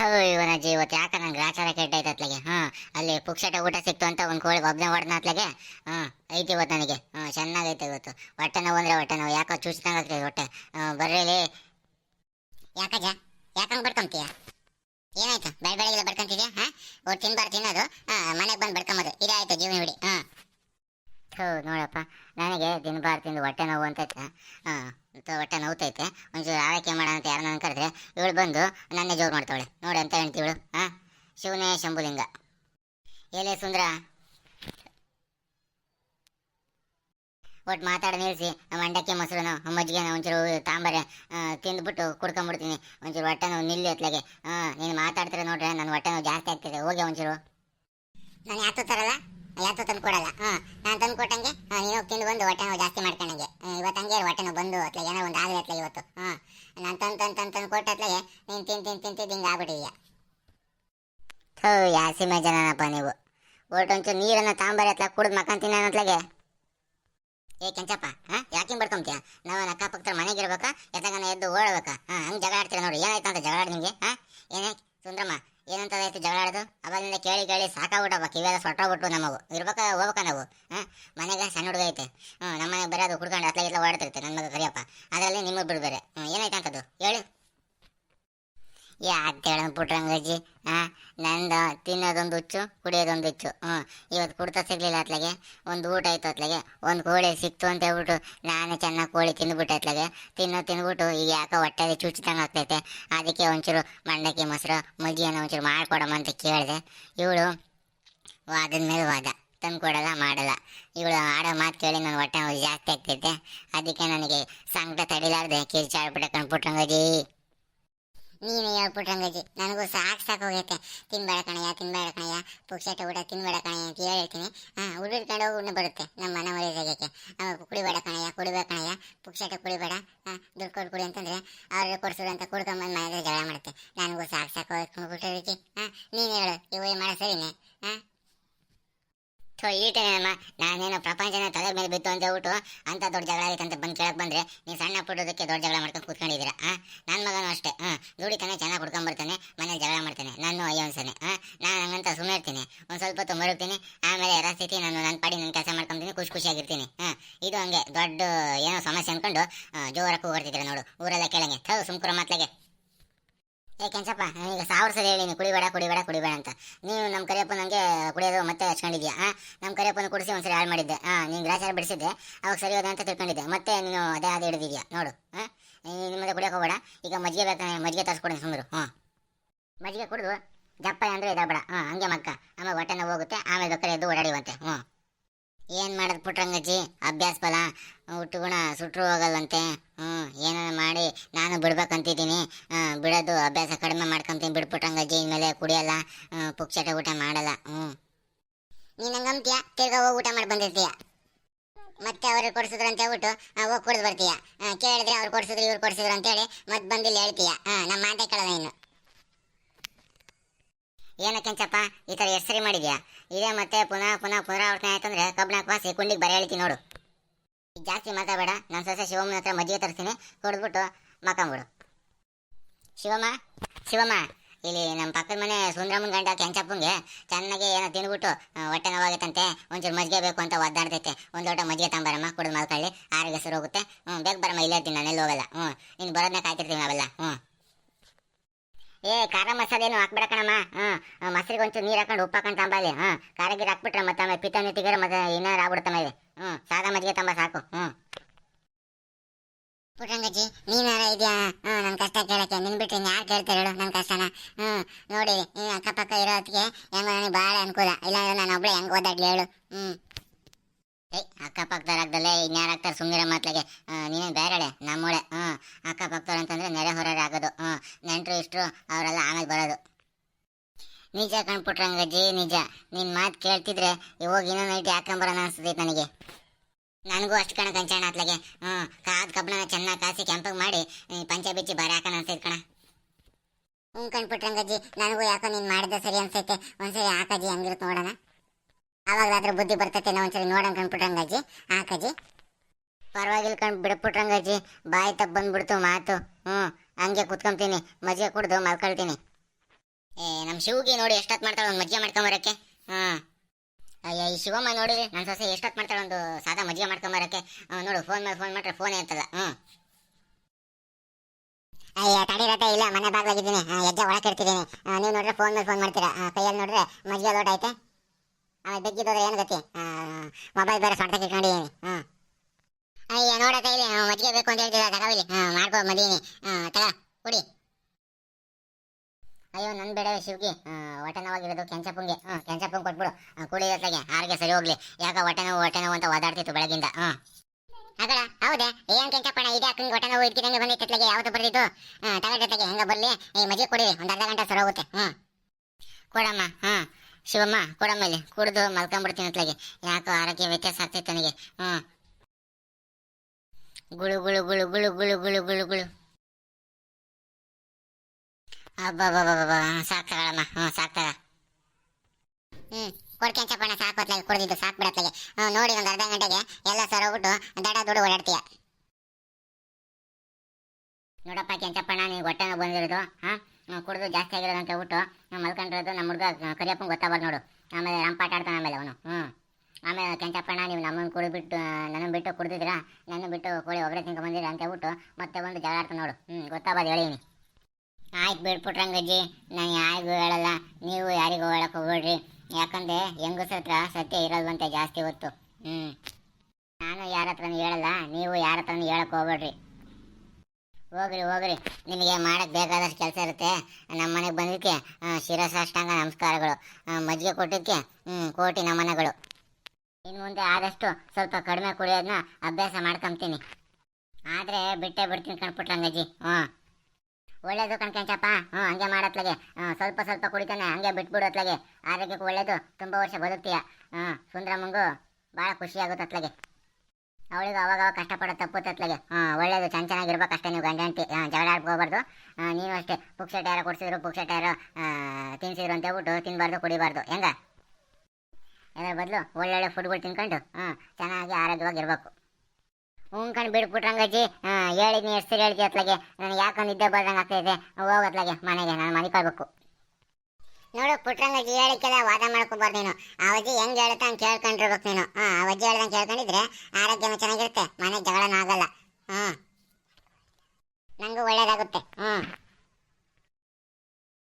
ಥೂ ಇವನಜ್ಜಿ ಇವತ್ತು ಯಾಕೆ ನಂಗೆ ಆಚಾರ ಕೆಟ್ಟೈತೆ ಅತ್ಲಾಗೆ? ಹಾಂ, ಅಲ್ಲಿ ಪುಕ್ಷಟ ಊಟ ಸಿಕ್ತು ಅಂತ ಒಂದು ಕೋಳಿ ಒಬ್ಬನೇ ಹೊಡೆದ ಅತ್ಲಾಗೆ? ಹಾಂ, ಐತಿ ಇವತ್ತು ನನಗೆ. ಹಾಂ, ಚೆನ್ನಾಗೈತೆ ಇವತ್ತು. ಹೊಟ್ಟೆ ನೋವು ಅಂದ್ರೆ ಹೊಟ್ಟೆ ನೋವು. ಯಾಕೋ ಚುಚ್ದಂಗೆ ಆಗ್ತದೆ ಹೊಟ್ಟೆ. ಹಾಂ ಬರ್ರೇಲಿ ಯಾಕಜ್ಜ ಯಾಕಂಗೆ ಬಡ್ಕೊಂತೀಯ? ಏನಾಯ್ತು? ಬೆಳೆ ಬೆಳಗ್ಗೆ ಬಡ್ಕೊಂತಿದ್ಯಾ? ಹಾಂ? ಒಟ್ಟು ತಿನ್ಬಾರ್ದು ತಿನ್ನೋದು. ಹಾಂ, ಮನೆಗೆ ಬಂದು ಬಡ್ಕೊಂಬೋದು. ಇದಾಯ್ತು, ಜೀವನ ಬಿಡಿ. ಹಾಂ. ಥೋ, ನೋಡಪ್ಪ. ನನಗೆ ತಿನ್ಬಾರ್ದು ತಿಂದು ಹೊಟ್ಟೆ ನೋವು ಅಂತೈತೆ ಹಾಂ ಹೊಟ್ಟೆ ನೋವ್ತೈತೆ ಒಂಚೂರು ಆರೈಕೆ ಮಾಡೋಣ ಅಂತ ಯಾರನ್ನ ಕರೆದ್ರೆ ಇವಳು ಬಂದು ನನ್ನೇ ಜೋರು ಮಾಡ್ತಾವಳೆ. ನೋಡಿ ಅಂತ ಹೇಳ್ತೀವಳು ಹಾಂ ಶಿವನೇ ಶಂಭುಲಿಂಗ. ಏಲೇ ಸುಂದ್ರ? ಒಟ್ಟು ಮಾತಾಡ ನಿಲ್ಲಿಸಿ ಮಂಡಕ್ಕಿ ಮೊಸರನ್ನು ಮಜ್ಜಿಗೆನ ಒಂಚೂರು ತಾಂಬಾರೆ ತಿಂದ್ಬಿಟ್ಟು ಕುಡ್ಕೊಂಬಿಡ್ತೀನಿ. ಒಂಚೂರು ಹೊಟ್ಟೆ ನೋವು ನಿಲ್ಲಿ ಅತ್ಲಾಗೆ ನೀನು ಮಾತಾಡ್ತೀರ ನೋಡ್ರೆ ನನ್ನ ಹೊಟ್ಟೆ ಜಾಸ್ತಿ ಆಗ್ತಿದೆ. ಹೋಗಿ ಒಂಚೂರು. ನಾನು ಯಾತು ತರಲ್ಲ ಯಾತು ತಂದು ಕೊಡಲ್ಲ. ಹಾಂ ನಾನು ತಂದು ಕೊಟ್ಟಂಗೆ ನೀನು ತಿಂದು ಬಂದು ಹೊಟ್ಟೆ ನೋವು ಜಾಸ್ತಿ ಮಾಡ್ಕೊಂಡಂಗೆ. ಹ್ಮ್, ಇವತ್ತು ಹಂಗೆ ಹೊಟ್ಟೆ ನೋವು ಬಂದು ಅತ್ಲೆ ಏನೋ ಒಂದು ಆಗಲಿ ಅತ್ಲೆ ಇವತ್ತು. ಹಾಂ ನಾನು ತಂದು ತಂದು ತಂದು ತಂದು ಕೊಟ್ಟತ್ಲಾಗೆ ನೀನು ತಿಂದು ತಿಂದು ತಿಂತಿದ್ದು ಹಿಂಗೆ ಆಗ್ಬಿಟ್ಟಿದ್ಯ. ಥೂ ಯಾಸಿಮೆ ಜನನಪ್ಪ ನೀವು. ಒಟ್ಟು ನೀರನ್ನ ತಾಂಬಾರಿ ಅತ್ಲ ಕುಡಿದು ಮಕ್ಕಂತೀನಿ ಅನ್ನತ್ಲಾಗೆ ಏ ಕೆಂಚಪ್ಪ ಹಾಂ ಯಾಕೆ ಬಡ್ಕೊಂತೀಯ ನಾವು ಅಕ್ಕಪಕ್ಕದ ಮನೆಗೆ ಇರ್ಬೇಕಾ? ಎತ್ತಗನ ಎದ್ದು ಓಡಬೇಕಾ ಹಾಂ ಹಂಗೆ ಜಗಳ ಆಡ್ತೀರ ನೋಡಿ ಏನಾಯ್ತು ಅಂತ ಜಗಳ ಆಡಿ ನಿಮಗೆ ಹಾಂ? ಕೇಳಿ ಕೇಳಿ ಸಾಕಾಗ್ಬಿಟ್ಟವ ಕಿವಿಯೆಲ್ಲ ಸೊಟ್ಟೋಗ್ಬಿಟ್ಟು ನಮಗು. ಇರ್ಬೇಕಾ, ಹೋಗ್ಬೇಕ ನಾವು? ಹಾಂ? ಮನೆಗೆ ಸಣ್ಣ ಹುಡುಗ ಐತೆ. ಹ್ಞೂ ನಮ್ಮ ಬೇರೆ ಬರೋದು ಕುಡ್ಕೊಂಡು ಅತ್ಲ ಇಲ್ಲ ಓಡ್ತಿರುತ್ತೆ ನನ್ನ ಮಗ ಕರಿಯಪ್ಪ. ಅದರಲ್ಲಿ ನಿಮ್ಮ ಬಿಡು ಬೇರೆ ಹ್ಞೂ ಏನಾಯ್ತು ಅಂತದ್ದು? ಹೇಳಿ. ಯಾಕೆ ಪುಟ್ರಂಗಜ್ಜಿ ಹಾಂ? ನಂದು ತಿನ್ನೋದೊಂದು ಹುಚ್ಚು, ಕುಡಿಯೋದೊಂದು ಹುಚ್ಚು. ಹ್ಞೂ ಇವತ್ತು ಕುಡ್ತಾ ಸಿಗಲಿಲ್ಲ ಅತ್ಲಾಗೆ. ಒಂದು ಊಟ ಆಯ್ತು ಅತ್ಲಾಗೆ. ಒಂದು ಕೋಳಿ ಸಿಕ್ತು ಅಂತ ಹೇಳ್ಬಿಟ್ಟು ನಾನು ಚೆನ್ನಾಗಿ ಕೋಳಿ ತಿಂದ್ಬಿಟ್ಟೆ ಅತ್ಲಾಗೆ. ತಿನ್ನೋ, ತಿಂದ್ಬಿಟ್ಟು ಈಗ ಯಾಕೋ ಹೊಟ್ಟೆಗೆ ಚುಚ್ಚಿದಂಗೆ ಆಗ್ತೈತೆ. ಅದಕ್ಕೆ ಒಂಚೂರು ಮಂಡಕ್ಕಿ ಮೊಸರು, ಮಜ್ಜಿಗೆನ ಒಂಚೂರು ಮಾಡ್ಕೊಡಮ್ಮ ಅಂತ ಕೇಳಿದೆ. ಇವಳು ವಾದದ ಮೇಲೆ ವಾದ. ತಂದು ಕೊಡಲ್ಲ ಮಾಡಲ್ಲ. ಇವಳು ಆಡೋ ಮಾತು ಕೇಳಿ ನನ್ನ ಹೊಟ್ಟೆ ಜಾಸ್ತಿ ಆಗ್ತೈತೆ. ಅದಕ್ಕೆ ನನಗೆ ಸಂಕಟ ತಡಿಲಾರ್ದೆ, ಕಿರ್ಚಾಡ್ಬಿಟ್ಟೆ ಕಣ್ಬಿಟ್ರಂಗಜಿ ನೀನು ಹೇಳ್ಬಿಟ್ರಂಗಜಿ ನನಗೂ ಸಾಕು ಸಾಕು ಹೋಗೈತೆ. ತಿನ್ಬೇಡ ಕಣಯ್ಯ ತಿನ್ಬೇಡ ಕಣಯ್ಯ. ಪುಕ್ಷಟ ಊಟ ತಿನ್ಬೇಡ ಕಣಯ್ಯ ಅಂತ ಹೇಳ್ತೀನಿ. ಹಾಂ ಹುಡುಗಿಡ್ಕೊಂಡು ಹೋಗಿ ಬರುತ್ತೆ ನಮ್ಮ ಮನೆ ತೆಗೆಯಕ್ಕೆ ಆವಾಗ ಕುಡಿಬೇಡ ಕಣಯ್ಯ ಕುಡಿಬೇಡ ಕಣಯ್ಯ. ಪುಕ್ಷಟ ಕುಡಿಬೇಡ. ಹಾಂ, ದುಡ್ಡು ಕೊಡು ಕುಡಿ ಅಂತಂದ್ರೆ ಅವ್ರಿಗೆ ಕೊಡ್ಸೋದು ಅಂತ ಕುಡ್ಕೊಂಬಂದು ಮನೆಯಲ್ಲಿ ಜಗಳ ಮಾಡುತ್ತೆ. ನನಗೂ ಸಾಕು ಸಾಕು ಹೋಗ್ಬಿಟ್ಟಿರ್ತಿ ಹಾಂ, ನೀನು ಹೇಳು ಇವು ಮಾಡೋ ಸರಿನೇ? ಹಾಂ? ಥೋ ಈಟೇನಮ್ಮ ನಾನೇನೋ ಪ್ರಪಂಚನ ತಲೆ ಮೇಲೆ ಬಿತ್ತು ಅಂತ ಹೇಳ್ಬಿಟ್ಟು ಅಂತ ದೊಡ್ಡ ಜಗಳ ಆಯ್ತು ಅಂತ ಬಂದು ಕೇಳಕ್ಕೆ ಬಂದ್ರೆ ನೀವು ಸಣ್ಣ ಪುಟ್ಟದಕ್ಕೆ ದೊಡ್ಡ ಜಗಳ ಮಾಡ್ಕೊಂಡು ಕೂತ್ಕೊಂಡಿದ್ದೀರಾ ಹಾಂ ನನ್ನ ಮಗನೂ ಅಷ್ಟೇ ಹಾಂ ದುಡಿತಾನೆ ಚೆನ್ನಾಗಿ ಕುಡ್ಕೊಂಬರ್ತಾನೆ ಮನೇಲಿ ಜಗಳ ಮಾಡ್ತಾನೆ ನಾನು ಅಯ್ಯೋ ಅನ್ಸನೆ ಹಾಂ ನಾನು ಹಂಗಂತ ಸುಮ್ಮನೆ ಇರ್ತೀನಿ, ಒಂದು ಸ್ವಲ್ಪ ಹೊತ್ತು ಮರುಗ್ತೀನಿ, ಆಮೇಲೆ ಯಥಾಸ್ಥಿತಿ ನಾನು ನನ್ನ ಪಾಡಿ ನನ್ನ ಕೆಲಸ ಮಾಡ್ಕೊಂತೀನಿ ಖುಷಿ ಖುಷಿಯಾಗಿರ್ತೀನಿ ಹಾಂ ಇದು ಹಂಗೆ ದೊಡ್ಡ ಏನೋ ಸಮಸ್ಯೆ ಅನ್ಕೊಂಡು ಜೋರಾಗಿ ಕೂಗಾಡ್ತಿದ್ರೆ ನೋಡು, ಊರೆಲ್ಲ ಕೇಳಂಗೆ, ಥೋ ಸುಮ್ಕುರ ಮಾತ್ಲಾಗೆ. ಏ ಕೆಂಚಪ್ಪ ಈಗ ಸಾವಿರ ಸಲ ಹೇಳಿನಿ ಕುಡಿಬೇಡ ಕುಡಿಬೇಡ ಕುಡಿಬೇಡ ಅಂತ. ನೀವು ನಮ್ಮ ಕರಿಯಪ್ಪ ನನಗೆ ಕುಡಿಯೋದು ಮತ್ತೆ ಹಚ್ಕೊಂಡಿದ್ಯಾ? ಹಾಂ ನಮ್ಮ ಕರಿಯಪ್ಪನ ಕುಡಿಸಿ ಒಂದ್ಸರಿ ಹಾಳು ಮಾಡಿದ್ದೆ. ಹಾಂ ನೀನು ಗ್ರಾಚಾರ ಬಿಡಿಸಿದ್ದೆ, ಅವಾಗ ಸರಿ ಹೋದ ಅಂತ ತಿಳ್ಕೊಂಡಿದ್ದೆ. ಮತ್ತೆ ನೀನು ಅದೇ ಅದೇ ಹಿಡಿದಿದ್ಯಾ? ನೋಡು ಹಾಂ ನಿಮ್ಮದೇ ಕುಡಿಯೋಕೆ ಹೋಗಬೇಡ. ಈಗ ಮಜ್ಜಿಗೆ ಬೇಕಾ ಮಜ್ಜಿಗೆ ತರಿಸ್ಕೊಡಿ ಸುಂದರು ಹಾಂ ಮಜ್ಜಿಗೆ ಕುಡಿದು ದಪ್ಪ ಅಂದರೆ ಇದಾಗಬೇಡ ಹಾಂ ಹಂಗೆ ಮಕ್ಕ, ಆಮೇಲೆ ಹೊಟ್ಟೆ ಹೋಗುತ್ತೆ, ಆಮೇಲೆ ಬೇಕಾದ್ರೆ ಎದ್ದು ಓಡಾಡಿವಂತೆ ಹ್ಞೂ. ಏನು ಮಾಡೋದು ಪುಟ್ರಂಗಜ್ಜಿ ಅಭ್ಯಾಸ ಫಲ? ಹುಟ್ಟುಗುಣ ಸುಟ್ಟರು ಹೋಗಲ್ವಂತೆ ಹ್ಞೂ ಏನಾರ ಮಾಡಿ ನಾನು ಬಿಡ್ಬೇಕಂತಿದ್ದೀನಿ. ಬಿಡೋದು ಅಭ್ಯಾಸ ಕಡಿಮೆ ಮಾಡ್ಕೊಂತೀನಿ ಬಿಡ್ಬಿಟ್ರಂಗಜ್ಜಿ ಇನ್ಮೇಲೆ ಕುಡಿಯಲ್ಲ. ಪುಕ್ಷಟ ಊಟ ಮಾಡಲ್ಲ. ಹ್ಞೂ ನೀನು ಹಂಗಂತೀಯ ತಿರ್ಗಾ ಹೋಗಿ ಊಟ ಮಾಡಿ ಬಂದಿರ್ತೀಯ? ಮತ್ತೆ ಅವ್ರಿಗೆ ಕೊಡಿಸಿದ್ರು ಅಂತ ಹೇಳ್ಬಿಟ್ಟು ಹೋಗಿ ಕುಡಿದು ಬರ್ತೀಯ? ಕೇಳಿದ್ರೆ ಅವ್ರು ಕೊಡ್ಸಿದ್ರು, ಇವ್ರು ಕೊಡ್ಸಿದ್ರು ಅಂತೇಳಿ ಮತ್ತೆ ಬಂದಿಲ್ಲ ಹೇಳ್ತೀಯ? ಹಾಂ ನಮ್ಮ ಮಾತೆ ಕೇಳಲ್ಲ ನೀನು. ಏನಕ್ಕೆಂಚಪ್ಪ, ಈ ಥರ ಎಷ್ಟು ಸರಿ ಮಾಡಿದ್ಯಾ? ಇದೇ ಮತ್ತೆ ಪುನಃ ಪುನಃ ಪುನರಾವರ್ತನೆ ಆಯ್ತಂದ್ರೆ ಕಬ್ಬಣ ಕ್ವಾಸಿ ಕುಂಡಿಗೆ ಬರ ಹೇಳ್ತೀನಿ ನೋಡು ಜಾಸ್ತಿ ಮಾತಾಡಬೇಡ ನನ್ನ ಸೊಸೆ ಶಿವಮ್ಮನ ಹತ್ರ ಮಜ್ಜಿಗೆ ತರಿಸ್ತೀನಿ, ಕೊಡ್ಬಿಟ್ಟು ಮಕ್ಕಂಬಿಡು ಶಿವಮ್ಮ ಶಿವಮ್ಮ, ಇಲ್ಲಿ ನಮ್ಮ ಪಕ್ಕದ ಮನೆ ಸುಂದ್ರಮ್ಮನ ಗಂಡ ಕೆಂಚಪ್ಪಂಗೆ ಚೆನ್ನಾಗಿ ಏನೋ ತಿಂದ್ಬಿಟ್ಟು ಹೊಟ್ಟೆ ನೋವಾಗೈತಂತೆ, ಒಂಚೂರು ಮಜ್ಜಿಗೆ ಬೇಕು ಅಂತ ಒದ್ದಾಡ್ತೈತೆ. ಒಂದು ಲೋಟ ಮಜ್ಜಿಗೆ ತಂಬಾರಮ್ಮ, ಕುಡಿದು ಮಲ್ಕೊಳ್ಳಿ, ಆರೋಗ್ಯ ಸರಿ ಹೋಗುತ್ತೆ. ಹ್ಞೂ ಬೇಗ ಬರಮ್ಮ, ಇಲ್ಲೇ ಇರ್ತೀನಿ ನಾನು, ಎಲ್ಲಿ ಹೋಗಲ್ಲ. ಹ್ಞೂ ನೀನು ಬರೋದನ್ನ ಕಾಯ್ತಿರ್ತೀನಿ ನಾವೆಲ್ಲ. ಹ್ಞೂ ಏ, ಖಾರ ಮಸಾಲೆ ಏನು ಹಾಕ್ಬೇಡ ಕಣಮ್ಮ. ಹ್ಞೂ ಮೊಸರಿಗೆ ಒಂಚೂರು ನೀರು ಹಾಕೊಂಡು ಉಪ್ಪು ಹಾಕೊಂಡು ತಂಬಲ್ಲಿ ಹಾಂ ಖಾರ ಗೀರ ಹಾಕ್ಬಿಟ್ರೆ ಮತ್ತೆ ಆಮೇಲೆ ಪಿತ್ತ ನೆತ್ತಿಗೆ ಮತ್ತೆ ಏನಾರು ಆಗ್ಬಿಡ್ತಮ್ಮ ಇದೆ ಹ್ಞೂ, ಸಾದಾ ಮಜ್ಜಿಗೆ ತಂಬ ಸಾಕು. ಹ್ಞೂ. ಪುಟ್ಟಂಗಜ್ಜಿ ನೀನಾರ ಇದೆಯಾ? ಹ್ಞೂ ನನ್ನ ಕಷ್ಟ ಕೇಳಕ್ಕೆ. ನಿನ್ ಬಿಟ್ರೆ ಯಾರು ಕೇಳ್ತಾರೆ ಹೇಳು ನನ್ನ ಕಷ್ಟನ. ಹ್ಞೂ, ನೋಡಿ ಅಕ್ಕಪಕ್ಕ ಇರೋ ಹೊತ್ತಿಗೆ ಹೆಂಗೋ ನನಗೆ ಭಾಳ ಅನುಕೂಲ. ಇಲ್ಲ ನಾನು ಒಬ್ಳೆ ಹೆಂಗೆ ಓದಾಡ್ಲಿ ಹೇಳು. ಹ್ಞೂ. ಅಕ್ಕಪಕ್ಕದವ್ರಾಗ್ದಲ್ಲೇ ಇನ್ಯಾರು ಆಗ್ತಾರೆ ಸುಮ್ಮನೆ ಮಾತ್ಲಾಗೆ ನೀನೇ ಬೇರೆಡೆ ನಮ್ಮಳೆ ಹ್ಞೂ ಅಕ್ಕಪಕ್ಕದವ್ರು ಅಂತಂದ್ರೆ ನೆರೆ ಹೊರಗೆ ಆಗೋದು ಹ್ಞೂ ನೆಂಟರು, ಇಷ್ಟರು, ಅವರೆಲ್ಲ ಆಮೇಲೆ ಬರೋದು. ನಿಜ ಕಣ್ಪುಟ್ರಂಗಜ್ಜಿ, ನಿಜ. ನಿನ್ನ ಮಾತು ಕೇಳ್ತಿದ್ರೆ ಇವಾಗ ಇನ್ನೊಂದು ನೈಟ್ ಹಾಕೊಂಬರೋಣ ಅನಿಸ್ತೈತೆ ನನಗೆ. ನನಗೂ ಅಷ್ಟು ಕಣ ಕಂಚಣ ಅತ್ಲಾಗೆ ಹ್ಞೂ ಕಾದು ಕಬ್ಬಣ ಚೆನ್ನಾಗಿ ಕಾಸಿ ಕೆಂಪಗೆ ಮಾಡಿ ಪಂಚ ಬಿಚ್ಚಿ ಬಾರಿ ಹಾಕೋಣ ಅನ್ಸೈತೆ ಕಣ. ಹ್ಞೂ ಕಣ್ಪುಟ್ರಂಗಜ್ಜಿ, ನನಗೂ ಯಾಕೋ ನೀನು ಮಾಡಿದ ಸರಿ ಅನ್ಸೈತೆ. ಒಂದ್ಸರಿ ಹಾಕಜ್ಜಿ ಹೆಂಗಿರುತ್ತೆ ನೋಡೋಣ. ಅವಾಗಲಾದ್ರೂ ಬುದ್ಧಿ ಬರ್ತೈತೆ ನಾವು ಒಂದ್ಸರಿ ನೋಡೋಣ ಆ ಹಾಕಜ್ಜಿ ಪರವಾಗಿಲ್ಲ ಕಣ್ ಬಿಡ್ಬಿಟ್ರಂಗಜ್ಜಿ. ಬಾಯಿ ತಪ್ಪ ಬಂದ್ಬಿಡ್ತು ಮಾತು. ಹ್ಞೂ ಹಂಗೆ ಕುತ್ಕೊಂತೀನಿ. ಮಜ್ಜಿಗೆ ಕುಡ್ದು ಮಲ್ಕೊಳ್ತೀನಿ. ಏ ನಮ್ಮ ಶಿವಗೆ ನೋಡಿ ಎಷ್ಟೊತ್ತು ಮಾಡ್ತಾಳೆ ಒಂದು ಮಜ್ಜಿಗೆ ಮಾಡ್ಕೊಂಬರಕ್ಕೆ. ಹಾಂ. ಅಯ್ಯ, ಈ ಶಿವಮ್ಮ ನೋಡಿರಿ ನನ್ನ ಸೊಸೆ ಎಷ್ಟೊತ್ತು ಮಾಡ್ತಾಳೆ ಒಂದು ಸಾದಾ ಮಜ್ಜಿಗೆ ಮಾಡ್ಕೊಂಬರಕ್ಕೆ. ನೋಡು, ಫೋನ್ ಮೇಲೆ ಫೋನ್ ಮಾಡ್ರೆ ಫೋನ್ ಅಂತಲ್ಲ ಹ್ಞೂ ಅಯ್ಯ ತಡಿರತ್ತೆ ಇಲ್ಲ, ಮನೆ ಬಾಗ್ಲಾಗಿದ್ದೀನಿ ಹೆಜ್ಜೆ ಒಳಗೆ ಇರ್ತಿದ್ದೀನಿ ನೀವು ನೋಡ್ರೆ ಫೋನ್ ಮೇಲೆ ಫೋನ್ ಮಾಡ್ತೀರಾ? ಕೈಯಲ್ಲಿ ನೋಡಿದ್ರೆ ಮಜ್ಜಿಗೆ ಲೋಟ ಐತೆ. ಬೆಗ್ಗಿದ್ದೋದ್ರೆ ಏನು ಗತಿ ಮೊಬೈಲ್ ಬೇರೆ ಸೊಂಟಕ್ಕೆ ಇಟ್ಕೊಂಡಿದ್ದೀನಿ ಹ್ಞೂ ಅಯ್ಯ ನೋಡತ್ತ ಇಲ್ಲಿ ಮಜ್ಜಿಗೆ ಬೇಕು ಅಂತ ಹೇಳ್ತಿದ್ದ ತಗೋಲಿ ಹಾಂ ಮಾಡ್ಕೊ, ಮದೀನಿ. ಹಾಂ ತಗ, ಕುಡಿ. ಅಯ್ಯೋ ನನ್ನ ಬೇಡ ಶಿವಗಿ. ಹೊಟ್ಟೆ ನೋವಾಗಿರೋದು ಕೆಂಚಪ್ಪಂಗೆ. ಹ್ಞೂ ಕೆಂಚಪ್ಪಂಗೆ ಕೊಟ್ಬಿಡು. ಕುಡಿ ಜೊತೆಗೆ ಆರೋಗ್ಯ ಸರಿ ಹೋಗ್ಲಿ. ಯಾಕ ಹೊಟ್ಟೆ ನೋವು ಹೊಟ್ಟೆ ನೋವು ಅಂತ ಓದಾಡ್ತಿತ್ತು ಬೆಳಗಿಂದ ಹ್ಞೂ ಅದಲ್ಲ ಹೌದಾ? ಏನ್ ಕೆಂಚಪ್ಪಣ ಇದೆ ಅಕ್ಕಂಗೆ ಹೊಟ್ಟೆ ನೋವು ಇದ್ಕಿದಂಗೆ ಬಂದಿತ್ತು ಯಾವತ್ತು ಬರ್ತಿತ್ತು ಹಾಂ ತಗ ಜೊತೆಗೆ, ಹೆಂಗ ಬರ್ಲಿ. ಈ ಮಜ್ಜಿಗೆ ಕೊಡಿ ಒಂದು ಅರ್ಧ ಗಂಟೆ ಸರಿ ಹೋಗುತ್ತೆ. ಹ್ಞೂ ಕೊಡಮ್ಮ ಹಾಂ ಶಿವಮ್ಮ ಕೊಡಮ್ಮಲ್ಲಿ ಕುಡಿದು ಮಲ್ಕೊಂಡ್ಬಿಡ್ತೀನಿ ಅತ್ಲಾಗೆ. ಯಾಕೋ ಆರೋಗ್ಯ ವ್ಯತ್ಯಾಸ ಆಗ್ತೈತೆ ನನಗೆ. ಹ್ಞೂ ಗುಳು ಗುಳು ಗುಳು ಗುಳು ಗುಳು ಗುಳು ಗುಳು ಗುಳು. ಅಬ್ಬಬ್ಬಬ್ಬಬ್ಬ. ಸಾಕ್ ತಗೊಳಮ್ಮ ಹ್ಞೂ ಹ್ಮ್. ತಗ ಹ್ಞೂ ಕೊಡ್ಕೆ ಚಪ್ಪಣ್ಣ ಸಾಕು ಹೊತ್ಲಾಗೆ ಕುಡಿದಿದ್ದು ಸಾಕು ಬಿಡತ್ಲಾಗೆ ಹ್ಞೂ ನೋಡಿ ಒಂದು ಅರ್ಧ ಗಂಟೆಗೆ ಎಲ್ಲ ಸರ್ ಹೋಗ್ಬಿಟ್ಟು ದಡ ದುಡ್ಡು ಓಡಾಡ್ತೀಯ. ನೋಡಪ್ಪ, ಕೆಂಚಪ್ಪಣ್ಣ ನೀವು ಹೊಟ್ಟೆ ನೋವು ಬಂದಿರೋದು. ಹಾಂ? ಕುಡಿದು ಜಾಸ್ತಿ ಆಗಿರೋದು ಅಂತ ಹೇಳ್ಬಿಟ್ಟು ಮಲ್ಕೊಂಡಿರೋದು ನಮ್ಮ ಹುಡುಗ ಕರಿಯಪ್ಪಂಗೆ ಗೊತ್ತಾಗ್ಬಾರ್ದು ನೋಡು. ಆಮೇಲೆ ರಂಪಾಟ ಆಡ್ತಾನೆ ಆಮೇಲೆ ಅವನು. ಹ್ಞೂ ಆಮೇಲೆ ಕೆಂಚಪ್ಪಣ್ಣ, ನೀವು ನಮ್ಮನ್ನು ಕುಡಿಬಿಟ್ಟು ನನ್ನ ಬಿಟ್ಟು ಕುಡಿದಿದ್ದೀರಾ? ನನ್ನ ಬಿಟ್ಟು ಕೋಳಿ ಒಬ್ಬರೇ ತಿನ್ಕೊ ಬಂದಿರ ಅಂತ ಹೇಳ್ಬಿಟ್ಟು ಮತ್ತೆ ಬಂದು ಜಗಳ ಆಡ್ತಾನೆ ನೋಡು. ಹ್ಞೂ ಗೊತ್ತಾಗೋದು ಹೇಳಿನಿ ಆಯ್ತು ಬಿಟ್ಬಿಟ್ರಂಗಜ್ಜಿ ನಾನು ಯಾರಿಗೂ ಹೇಳಲ್ಲ. ನೀವು ಯಾರಿಗೂ ಹೇಳಕ್ಕೆ ಹೋಗ್ಬೇಡ್ರಿ. ಯಾಕಂದ್ರೆ ಹೆಂಗಸ್ರ ಹತ್ರ ಸತ್ಯ ಇರಲ್ವಂತೆ ಜಾಸ್ತಿ ಹೊತ್ತು. ಹ್ಞೂ ನಾನು ಯಾರ ಹತ್ರನೂ ಹೇಳಲ್ಲ, ನೀವು ಯಾರ ಹತ್ರನೂ ಹೇಳಕ್ಕೆ ಹೋಗ್ಬೇಡ್ರಿ. ಹೋಗ್ರಿ ಹೋಗ್ರಿ. ನಿಮಗೆ ಮಾಡಕ್ಕೆ ಬೇಕಾದಷ್ಟು ಕೆಲಸ ಇರುತ್ತೆ. ನಮ್ಮ ಮನೆಗೆ ಬಂದಕ್ಕೆ ಶಿರಸಾಷ್ಟಾಂಗ ನಮಸ್ಕಾರಗಳು. ಮಜ್ಜಿಗೆ ಕೊಟ್ಟಿದ್ದಕ್ಕೆ ಹ್ಞೂ ಕೋಟಿ ನಮನಗಳು. ಇನ್ನು ಮುಂದೆ ಆದಷ್ಟು ಸ್ವಲ್ಪ ಕಡಿಮೆ ಕುಡಿಯೋದನ್ನ ಅಭ್ಯಾಸ ಮಾಡ್ಕೊಂತೀನಿ ಆದರೆ ಬಿಟ್ಟೆ ಬಿಡ್ತೀನಿ ಕಣ್ಪುಟ್ರಂಗಜ್ಜಿ ಹ್ಞೂ ಒಳ್ಳೇದು ಕಣ್ಕೆಂಚಪ್ಪ ಹ್ಞೂ ಹಂಗೆ ಮಾಡತ್ಲಾಗೆ. ಸ್ವಲ್ಪ ಸ್ವಲ್ಪ ಕುಡಿತಾನೆ, ಹಂಗೆ ಬಿಟ್ಬಿಡೋತ್ಲಗೆ. ಆರೋಗ್ಯಕ್ಕೆ ಒಳ್ಳೇದು. ತುಂಬ ವರ್ಷ ಬದುಕ್ತೀಯ. ಹ್ಞೂ ಸುಂದ್ರಮ್ಮಂಗೂ ಭಾಳ ಖುಷಿ ಆಗುತ್ತೆ ಅತ್ಲಾಗೆ ಅವಳಿಗೆ ಅವಾಗ ಅವಾಗ ಕಷ್ಟಪಡೋ ತಪ್ಪು ತತ್ಲಗೆ. ಹಾಂ, ಒಳ್ಳೇದು ಚೆನ್ನ ಚೆನ್ನಾಗಿರ್ಬೇಕು ಅಷ್ಟೇ ನೀವು ಗಂಡ ಹೆಂಡತಿ. ಜಗಳ ಆಡ್ಕೋಬಾರ್ದು ನೀನು ಅಷ್ಟೇ. ಪುಕ್ಸೆಟ್ ಯಾರೋ ಕೊಡಿಸಿದ್ರು ಪುಕ್ಸೆಟ್ ಯಾರೋ ತಿನ್ಸಿದ್ರು ಅಂತ ಹೇಳ್ಬಿಟ್ಟು ತಿನ್ನಬಾರ್ದು ಕುಡಿಬಾರ್ದು. ಹೆಂಗ? ಅದರ ಬದಲು ಒಳ್ಳೊಳ್ಳೆ ಫುಡ್ಗಳು ತಿನ್ಕೊಂಡು ಹ್ಞೂ ಚೆನ್ನಾಗಿ ಆರೋಗ್ಯವಾಗಿರ್ಬೇಕು. ಉಂಕಂಡು ಬಿಡ್ಬಿಟ್ರಂಗಜ್ಜಿ ಹಾಂ, ಹೇಳಿದ್ನಿ, ಎಷ್ಟು ಸರಿ ಹೇಳ್ತಿ ಅತ್ಲಾಗೆ. ನನಗೆ ಯಾಕಂದು ನಿದ್ದೆ ಬರ್ದಂಗೆ ಆಗ್ತೈತೆ ಹೋಗತ್ಲಾಗೆ ಮನೆಗೆ, ನಾನು ಮನೆ ಕಳ್ಬೇಕು ನೋಡು ಪುಟ್ರಂಗಜ್ಜಿ ಹೇಳಿಕೆಲ್ಲ ವಾದ ಮಾಡ್ಕೋಬಾರ್ದು ನೀನು. ಆ ಅಜ್ಜಿ ಹೆಂಗ್ ಹೇಳುತ್ತೆ ಅಂತ ಕೇಳ್ಕೊಂಡಿರ್ಬೇಕು ನೀನು. ಹಾಂ ಆ ಅಜ್ಜಿ ಹೇಳ್ದಂಗೆ ಕೇಳ್ಕೊಂಡಿದ್ರೆ ಆರೋಗ್ಯನೂ ಚೆನ್ನಾಗಿರುತ್ತೆ, ಮನೆ ಜಗಳನೂ ಆಗಲ್ಲ. ಹ್ಞೂ ನಂಗೂ ಒಳ್ಳೇದಾಗುತ್ತೆ. ಹ್ಞೂ